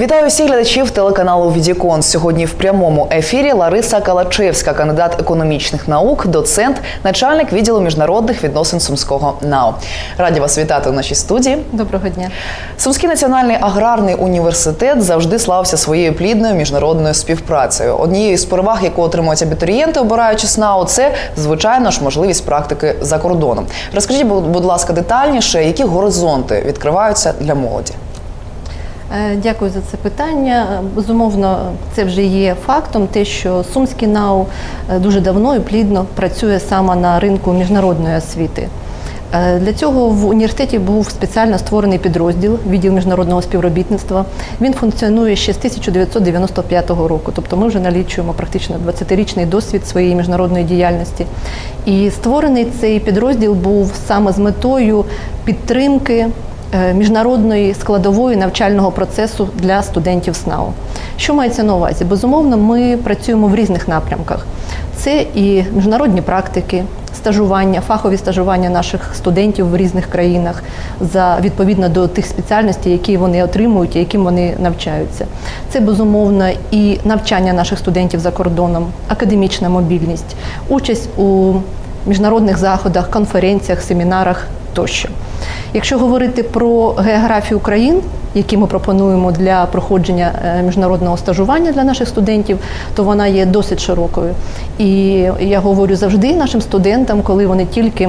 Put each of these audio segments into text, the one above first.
Вітаю всіх глядачів телеканалу Відікон. Сьогодні в прямому ефірі Лариса Калачевська, кандидат економічних наук, доцент, начальник відділу міжнародних відносин Сумського НАУ. Раді вас вітати у нашій студії. Доброго дня. Сумський національний аграрний університет завжди славився своєю плідною міжнародною співпрацею. Однією з переваг, яку отримують абітурієнти, обираючи СНАУ, це звичайно ж можливість практики за кордоном. Розкажіть, будь ласка, детальніше, які горизонти відкриваються для молоді. Е, Дякую за це питання. Безумовно, це вже є фактом, те, що Сумський НАУ е, дуже давно і плідно працює саме на ринку міжнародної освіти. Е, Для цього в університеті був спеціально створений підрозділ відділ міжнародного співробітництва. Він функціонує ще з 1995 року, тобто ми вже налічуємо практично 20-річний досвід своєї міжнародної діяльності. І створений цей підрозділ був саме з метою підтримки міжнародної складової навчального процесу для студентів СНАУ. Що мається на увазі? Безумовно, ми працюємо в різних напрямках. Це і міжнародні практики, стажування, фахові стажування наших студентів в різних країнах за відповідно до тих спеціальностей, які вони отримують і яким вони навчаються. Це безумовно і навчання наших студентів за кордоном, академічна мобільність, участь у міжнародних заходах, конференціях, семінарах тощо. Якщо говорити про географію країн, які ми пропонуємо для проходження е, міжнародного стажування для наших студентів, то вона є досить широкою. І я говорю завжди нашим студентам, коли вони тільки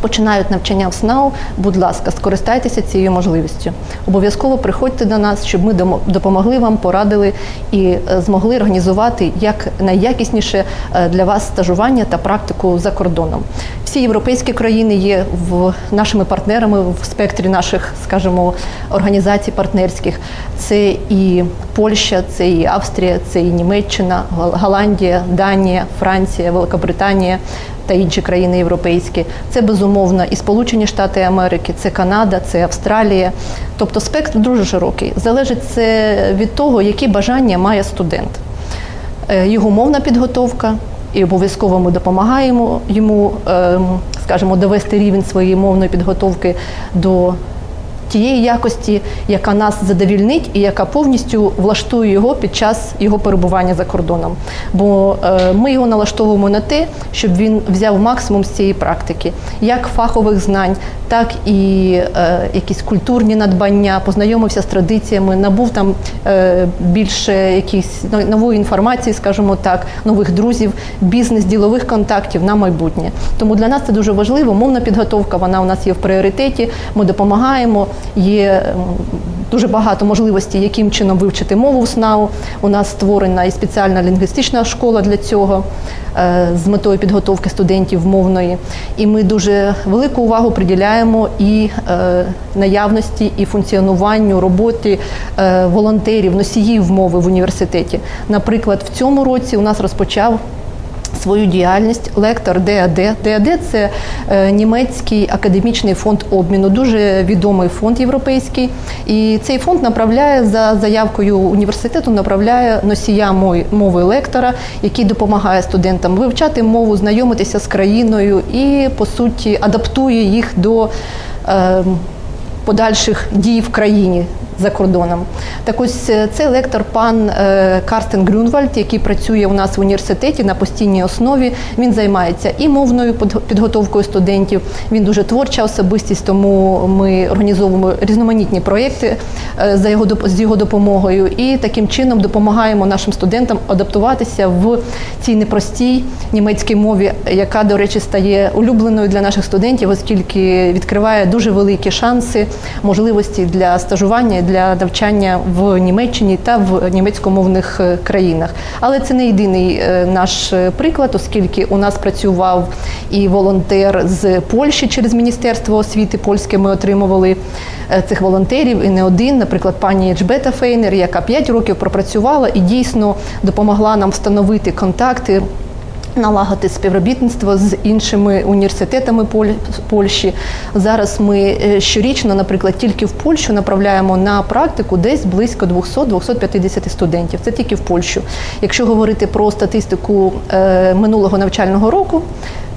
починають навчання в СНАУ, будь ласка, скористайтеся цією можливістю. Обов'язково приходьте до нас, щоб ми допомогли вам, порадили і е, змогли організувати як найякісніше е, для вас стажування та практику за кордоном. Всі європейські країни є в нашими партнерами в спектрі наших, скажімо, організацій партнерських. Це і Польща, це і Австрія, це і Німеччина, Голландія, Данія, Франція, Великобританія та інші країни європейські. Це безумовно і Сполучені Штати Америки, це Канада, це Австралія. Тобто спектр дуже широкий. Залежить це від того, які бажання має студент. Е, Його мовна підготовка, і обов'язково ми допомагаємо йому, ем, скажімо, довести рівень своєї мовної підготовки до тієї якості, яка нас задовільнить і яка повністю влаштує його під час його перебування за кордоном. Бо е, ми його налаштовуємо на те, щоб він взяв максимум з цієї практики, як фахових знань, так і е, якісь культурні надбання, познайомився з традиціями, набув там е, більше якісь нової інформації, скажімо так, нових друзів, бізнес, ділових контактів на майбутнє. Тому для нас це дуже важливо. Мовна підготовка вона у нас є в пріоритеті. Ми допомагаємо. Є дуже багато можливостей, яким чином вивчити мову в СНАУ. У нас створена і спеціальна лінгвістична школа для цього е, з метою підготовки студентів мовної. І ми дуже велику увагу приділяємо і е, наявності, і функціонуванню роботи е, волонтерів, носіїв мови в університеті. Наприклад, в цьому році у нас розпочав свою діяльність лектор ДАД. ДАД – це е, німецький академічний фонд обміну, дуже відомий фонд європейський. І цей фонд направляє за заявкою університету, направляє носія мови лектора, який допомагає студентам вивчати мову, знайомитися з країною і, по суті, адаптує їх до. Подальших дій в країні за кордоном. Так ось е, це лектор пан е, Карстен Грюнвальд, який працює у нас в університеті на постійній основі. Він займається і мовною підго- підготовкою студентів. Він дуже творча особистість, тому ми організовуємо різноманітні проєкти е, за його з його допомогою, і таким чином допомагаємо нашим студентам адаптуватися в цій непростій німецькій мові, яка, до речі, стає улюбленою для наших студентів, оскільки відкриває дуже великі шанси, можливості для стажування для навчання в Німеччині та в німецькомовних е, країнах. Але це не єдиний е, наш е, приклад, оскільки у нас працював і волонтер з Польщі через Міністерство освіти польське. Ми отримували цих волонтерів і не один, наприклад, пані Ельжбета Фейнер, яка 5 років пропрацювала і дійсно допомогла нам встановити контакти. Налагодити співробітництво з іншими університетами Поль- Польщі. Зараз ми е, щорічно, наприклад, тільки в Польщу направляємо на практику десь близько 200-250 студентів. Це тільки в Польщу. Якщо говорити про статистику е, минулого навчального року,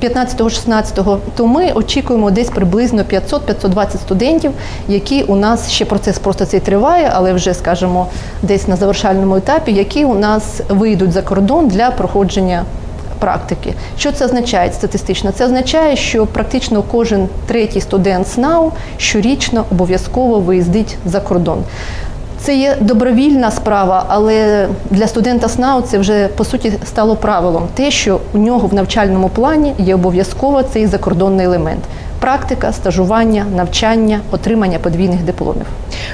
15-16, то ми очікуємо десь приблизно 500-520 студентів, які у нас ще процес просто цей триває, але вже скажімо, десь на завершальному етапі, які у нас вийдуть за кордон для проходження практики. Що це означає статистично? Це означає, що практично кожен третій студент СНАУ щорічно обов'язково виїздить за кордон. Це є добровільна справа, але для студента СНАУ це вже по суті стало правилом. Те, що у нього в навчальному плані є обов'язково цей закордонний елемент: практика, стажування, навчання, отримання подвійних дипломів.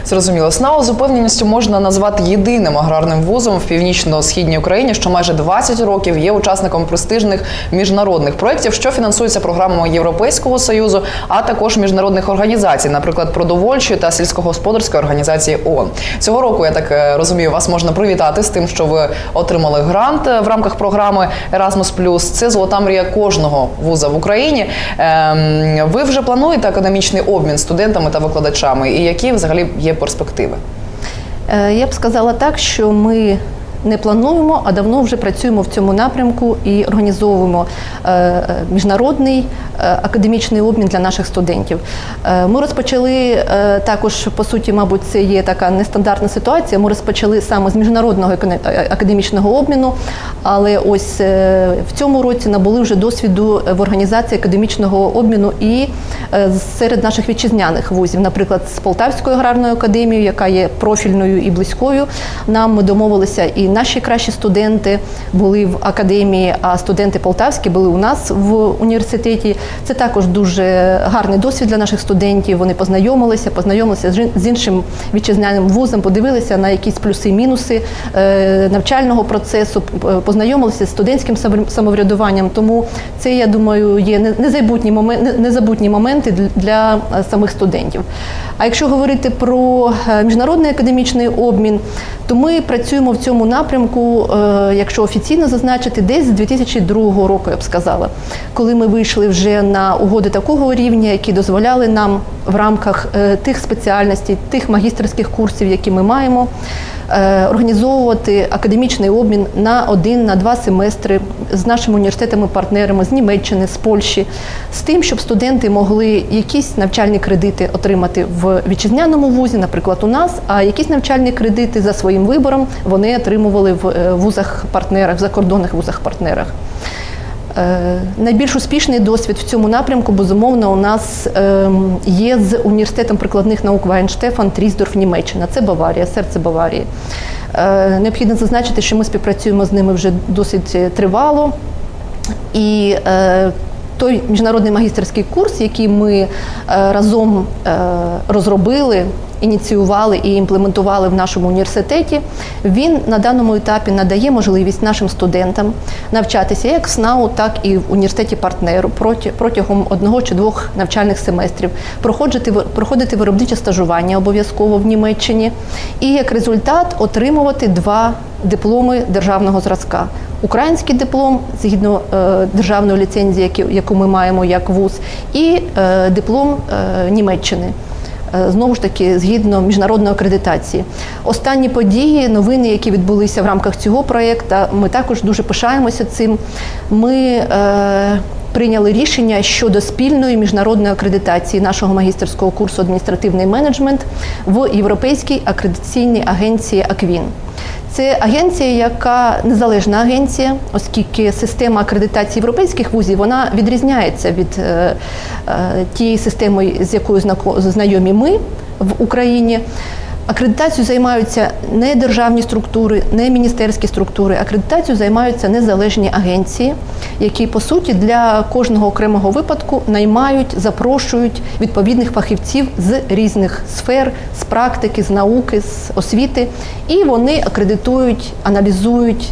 Зрозуміло, СНАУ з упевненістю можна назвати єдиним аграрним вузом в північно-східній Україні, що майже 20 років є учасником престижних міжнародних проєктів, що фінансуються програмами Європейського союзу, а також міжнародних організацій, наприклад, продовольчої та сільськогосподарської організації ООН. Цього року я так е, розумію, вас можна привітати з тим, що ви отримали грант е, в рамках програми Erasmus+. Це золота мрія кожного вуза в Україні. Ем, Ви вже плануєте академічний обмін студентами та викладачами, і які взагалі є перспективи? Е, Я б сказала так, що ми не плануємо, а давно вже працюємо в цьому напрямку і організовуємо е, е, міжнародний е, академічний обмін для наших студентів. Ми розпочали також, по суті, мабуть, це є така нестандартна ситуація. Ми розпочали саме з міжнародного академічного обміну, але ось в цьому році набули вже досвіду в організації академічного обміну і серед наших вітчизняних вузів, наприклад, з Полтавською аграрною академією, яка є профільною і близькою. Нам ми домовилися, і наші кращі студенти були в академії, а студенти полтавські були у нас в університеті. Це також дуже гарний досвід для наших студентів. Вони познайомилися, познайомилися з іншим вітчизняним вузом, подивилися на якісь плюси і мінуси е, навчального процесу, познайомилися з студентським самоврядуванням. Тому це, я думаю, є незабутні моменти, незабутні моменти для е, самих студентів. А якщо говорити про е, міжнародний академічний обмін, то ми працюємо в цьому напрямку, е, якщо офіційно зазначити, десь з 2002 року, я б сказала, коли ми вийшли вже на угоди такого рівня, які дозволяли нам в рамках е, тих спеціальностей, тих магістерських курсів, які ми маємо, е, організовувати академічний обмін на один на два семестри з нашими університетами-партнерами з Німеччини, з Польщі, з тим, щоб студенти могли якісь навчальні кредити отримати в вітчизняному вузі, наприклад, у нас, а якісь навчальні кредити за своїм вибором вони отримували в е, вузах-партнерах, в закордонних вузах-партнерах. Е, Найбільш успішний досвід в цьому напрямку, безумовно, у нас ем, є з університетом прикладних наук Вайнштефан Трісдорф, Німеччина. Це Баварія, серце Баварії. Е, Необхідно зазначити, що ми співпрацюємо з ними вже досить тривало. І е, той міжнародний магістерський курс, який ми разом розробили, ініціювали і імплементували в нашому університеті, він на даному етапі надає можливість нашим студентам навчатися як в СНАУ, так і в університеті партнеру протягом одного чи двох навчальних семестрів, проходити, проходити виробниче стажування обов'язково в Німеччині, і як результат отримувати два дипломи державного зразка. Український диплом згідно е, державної ліцензії, яку ми маємо як вуз, і е, диплом е, Німеччини. Е, Знову ж таки, згідно міжнародної акредитації. Останні події, новини, які відбулися в рамках цього проєкту, ми також дуже пишаємося цим. Ми е, прийняли рішення щодо спільної міжнародної акредитації нашого магістерського курсу адміністративний менеджмент в Європейській акредитаційній агенції АКВІН. Це агенція, яка незалежна агенція, оскільки система акредитації європейських вузів вона відрізняється від е, е, тієї системи, з якою знайомі ми в Україні. Акредитацією займаються не державні структури, не міністерські структури. Акредитацію займаються незалежні агенції, які по суті для кожного окремого випадку наймають, запрошують відповідних фахівців з різних сфер, з практики, з науки, з освіти, і вони акредитують, аналізують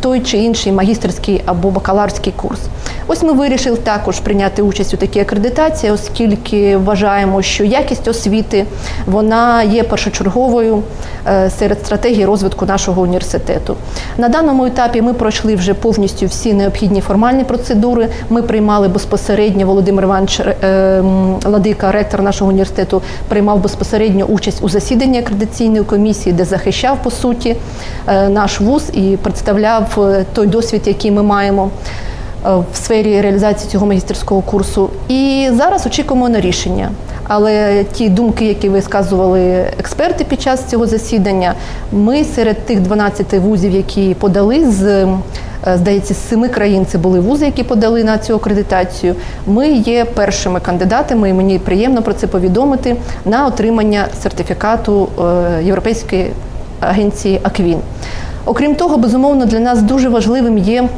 той чи інший магістерський або бакалаврський курс. Ось ми вирішили також прийняти участь у такій акредитації, оскільки вважаємо, що якість освіти вона є першочерговою е, серед стратегій розвитку нашого університету. На даному етапі ми пройшли вже повністю всі необхідні формальні процедури. Ми приймали безпосередньо Володимир Іванович е, Ладика, ректор нашого університету, приймав безпосередньо участь у засіданні акредитаційної комісії, де захищав по суті е, наш вуз і представляв е, той досвід, який ми маємо. в сфері реалізації цього магістерського курсу. І зараз очікуємо на рішення. Але ті думки, які висказували експерти під час цього засідання, ми серед тих 12 вузів, які подали з е, здається, з семи країн це були вузи, які подали на цю акредитацію. Ми є першими кандидатами, і мені приємно про це повідомити на отримання сертифікату е, Європейської агенції АКВІН. Окрім того, безумовно, для нас дуже важливим є е,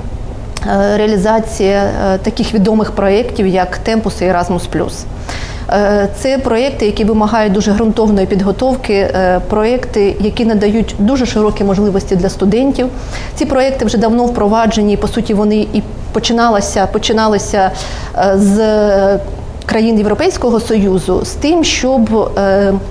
реалізація е, таких відомих проєктів, як Темпус і Erasmus+. Е, Це проєкти, які вимагають дуже ґрунтовної підготовки, проєкти, які надають дуже широкі можливості для студентів. Ці проєкти вже давно впроваджені, по суті, вони і починалися, починалися з країн Європейського Союзу з тим, щоб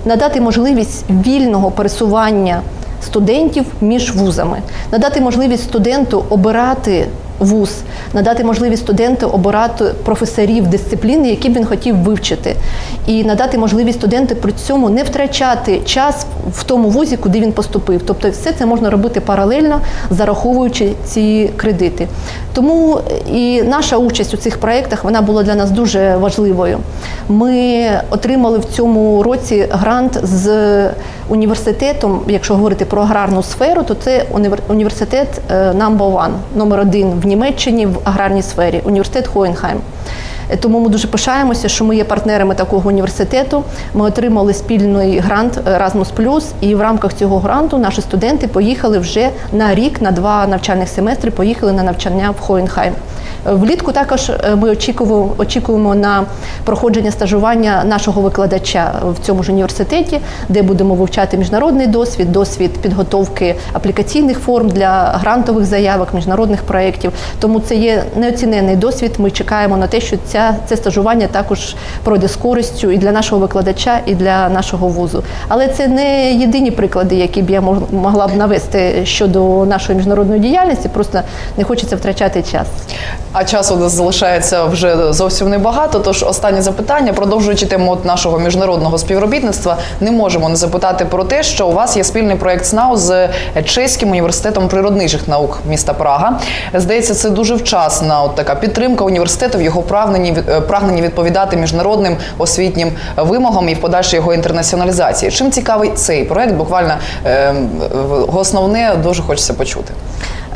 надати можливість вільного пересування студентів між вузами, надати можливість студенту обирати вуз, надати можливість студенту обирати професорів дисципліни, які б він хотів вивчити, і надати можливість студенту при цьому не втрачати час в тому вузі, куди він поступив. Тобто, все це можна робити паралельно, зараховуючи ці кредити. Тому і наша участь у цих проєктах вона була для нас дуже важливою. Ми отримали в цьому році грант з університетом. Якщо говорити про аграрну сферу, то це універ- університет е, number one, номер один в Німеччині в аграрній сфері, університет Хоєнхайм. Е, Тому ми дуже пишаємося, що ми є партнерами такого університету. Ми отримали спільний грант Erasmus+, і в рамках цього гранту наші студенти поїхали вже на рік, на два навчальних семестри, поїхали на навчання в Хоєнхайм. Влітку також е, ми очікуємо, очікуємо на проходження стажування нашого викладача в цьому ж університеті, де будемо вивчати міжнародний досвід, досвід підготовки аплікаційних форм для грантових заявок, міжнародних проєктів. Тому це є неоцінений досвід. Ми чекаємо на те, що ця це стажування також пройде з користю і для нашого викладача, і для нашого вузу. Але це не єдині приклади, які б я мог- могла б навести щодо нашої міжнародної діяльності. Просто не хочеться втрачати час. А часу нас залишається вже зовсім небагато. Тож останнє запитання, продовжуючи тему нашого міжнародного співробітництва, не можемо не запитати про те, що у вас є спільний проект СНАУ з чеським університетом природничих наук міста Прага. Здається, це дуже вчасна от така підтримка університету в його прагненні е, прагненні відповідати міжнародним освітнім вимогам і в подальшій його інтернаціоналізації. Чим цікавий цей проект? Буквально е, основне дуже хочеться почути.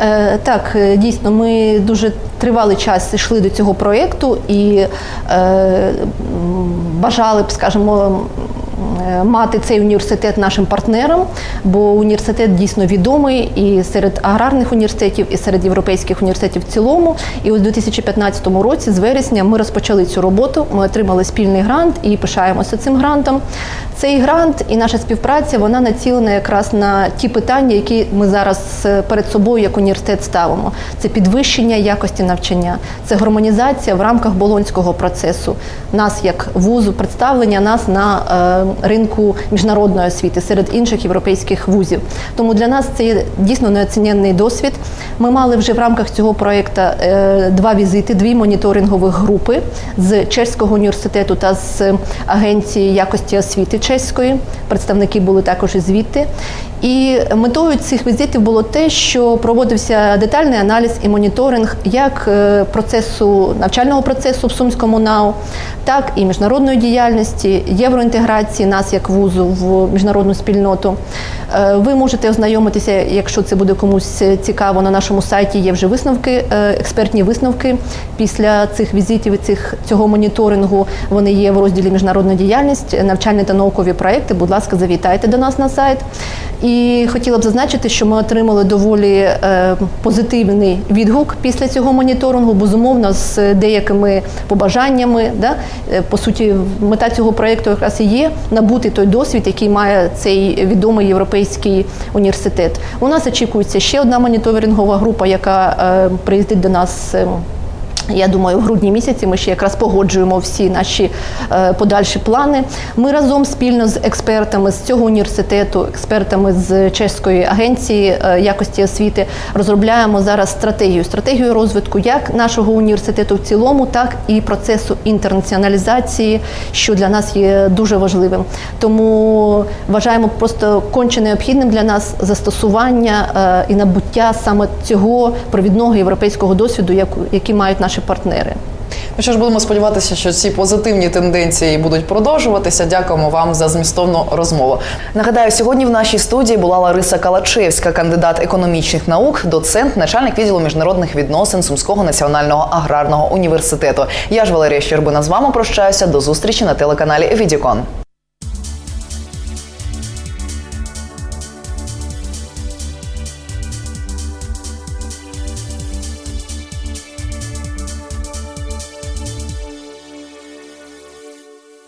Е, Так, е, дійсно, ми дуже тривалий час йшли до цього проєкту і е, бажали б, скажімо, мати цей університет нашим партнером, бо університет дійсно відомий і серед аграрних університетів, і серед європейських університетів в цілому. І у 2015 році, з вересня, ми розпочали цю роботу. Ми отримали спільний грант і пишаємося цим грантом. Цей грант і наша співпраця вона націлена якраз на ті питання, які ми зараз е, перед собою як університет ставимо. Це підвищення якості навчання, це гармонізація в рамках болонського процесу. Нас як вузу, представлення нас на е, ринку міжнародної освіти серед інших європейських вузів. Тому для нас це є дійсно неоціненний досвід. Ми мали вже в рамках цього проєкту е, два візити, дві моніторингових групи з Чеського університету та з агенції якості освіти чеської. Представники були також і звідти. І метою цих візитів було те, що проводився детальний аналіз і моніторинг як е, процесу навчального процесу в Сумському НАУ, так і міжнародної діяльності, євроінтеграції нас як вузу в міжнародну спільноту. Е, Ви можете ознайомитися, якщо це буде комусь цікаво, на нашому сайті є вже висновки, е, експертні висновки після цих візитів і цих цього моніторингу. Вони є в розділі міжнародна діяльність, навчальні та наукові проекти. Будь ласка, завітайте до нас на сайт. І хотіла б зазначити, що ми отримали доволі е, позитивний відгук після цього моніторингу, безумовно, з деякими побажаннями. Да? Е, По суті, мета цього проєкту якраз і є набути той досвід, який має цей відомий європейський університет. У нас очікується ще одна моніторингова група, яка е, приїздить до нас. Я думаю, в грудні місяці ми ще якраз погоджуємо всі наші е, подальші плани. Ми разом спільно з експертами з цього університету, експертами з чеської агенції е, якості освіти розробляємо зараз стратегію, стратегію розвитку як нашого університету в цілому, так і процесу інтернаціоналізації, що для нас є дуже важливим. Тому вважаємо просто конче необхідним для нас застосування е, і набуття саме цього провідного європейського досвіду, який мають наші партнери. Ну що ж, будемо сподіватися, що ці позитивні тенденції будуть продовжуватися. Дякуємо вам за змістовну розмову. Нагадаю, сьогодні в нашій студії була Лариса Калачевська, кандидат економічних наук, доцент, начальник відділу міжнародних відносин Сумського національного аграрного університету. Я ж Валерія Щербина з вами прощаюся. До зустрічі на телеканалі Відікон.